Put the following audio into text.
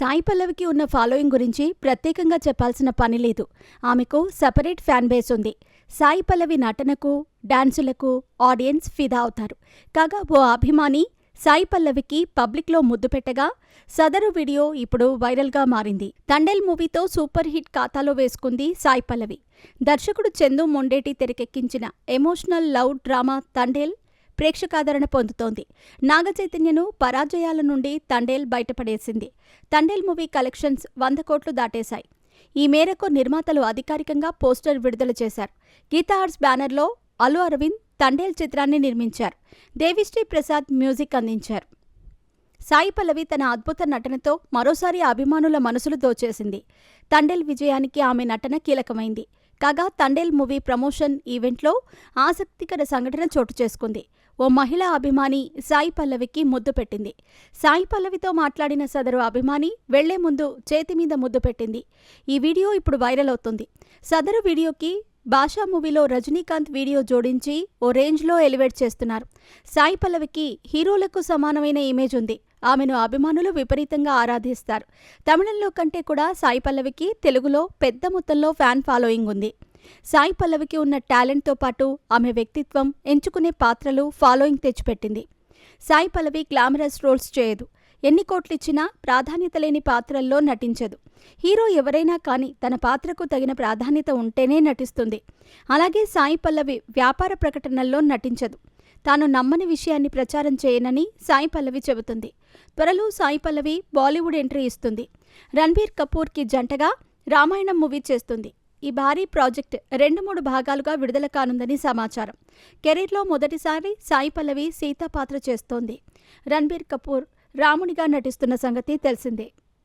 సాయి పల్లవికి ఉన్న ఫాలోయింగ్ గురించి ప్రత్యేకంగా చెప్పాల్సిన పని లేదు. ఆమెకు సపరేట్ ఫ్యాన్ బేస్ ఉంది. సాయి పల్లవి నటనకు డాన్సులకు ఆడియన్స్ ఫిదా అవుతారు. కాగా ఓ అభిమాని సాయి పల్లవికి పబ్లిక్లో ముద్దు పెట్టగా సదరు వీడియో ఇప్పుడు వైరల్గా మారింది. తండేల్ మూవీతో సూపర్ హిట్ ఖాతాలో వేసుకుంది సాయి పల్లవి. దర్శకుడు చందు మొండేటి తెరకెక్కించిన ఎమోషనల్ లవ్ డ్రామా తండేల్ ప్రేక్షకాదరణ పొందుతోంది. నాగచైతన్యను పరాజయాల నుండి తండేల్ బయటపడేసింది. తండేల్ మూవీ కలెక్షన్స్ వంద కోట్లు దాటేశాయి. ఈ మేరకు నిర్మాతలు అధికారికంగా పోస్టర్ విడుదల చేశారు. గీతా ఆర్ట్స్ బ్యానర్లో అల్లు అరవింద్ తండేల్ చిత్రాన్ని నిర్మించారు. దేవిశ్రీ ప్రసాద్ మ్యూజిక్ అందించారు. సాయి పల్లవి తన అద్భుత నటనతో మరోసారి అభిమానుల మనసులు దోచేసింది. తండేల్ విజయానికి ఆమె నటన కీలకమైంది. కాగా తండేల్ మూవీ ప్రమోషన్ ఈవెంట్లో ఆసక్తికర సంఘటన చోటు చేసుకుంది. ఓ మహిళా అభిమాని సాయి పల్లవికి ముద్దు పెట్టింది. సాయి పల్లవితో మాట్లాడిన సదరు అభిమాని వెళ్ళే ముందు చేతి మీద ముద్దు పెట్టింది. ఈ వీడియో ఇప్పుడు వైరల్ అవుతుంది. సదరు వీడియోకి భాషా మూవీలో రజనీకాంత్ వీడియో జోడించి ఓ రేంజ్లో ఎలివేట్ చేస్తున్నారు. సాయి పల్లవికి హీరోలకు సమానమైన ఇమేజ్ ఉంది. ఆమెను అభిమానులు విపరీతంగా ఆరాధిస్తారు. తమిళంలో కంటే కూడా సాయి పల్లవికి తెలుగులో పెద్ద మొత్తంలో ఫ్యాన్ ఫాలోయింగ్ ఉంది. సాయి పల్లవికి ఉన్న టాలెంట్తో పాటు ఆమె వ్యక్తిత్వం ఎంచుకునే పాత్రలు ఫాలోయింగ్ తెచ్చిపెట్టింది. సాయి పల్లవి గ్లామరస్ రోల్స్ చేయదు. ఎన్ని కోట్లిచ్చినా ప్రాధాన్యత లేని పాత్రల్లో నటించదు. హీరో ఎవరైనా కానీ తన పాత్రకు తగిన ప్రాధాన్యత ఉంటేనే నటిస్తుంది. అలాగే సాయి పల్లవి వ్యాపార ప్రకటనల్లో నటించదు. తాను నమ్మని విషయాన్ని ప్రచారం చేయనని సాయి పల్లవి చెబుతుంది. త్వరలో సాయి పల్లవి బాలీవుడ్ ఎంట్రీ ఇస్తుంది. రణబీర్ కపూర్కి జంటగా రామాయణం మూవీ చేస్తుంది. ఈ భారీ ప్రాజెక్ట్ రెండు మూడు భాగాలుగా విడుదల కానుందని సమాచారం. కెరీర్లో మొదటిసారి సాయి పల్లవి సీతా పాత్ర చేస్తోంది. రణబీర్ కపూర్ రామునిగా నటిస్తున్న సంగతి తెలిసిందే.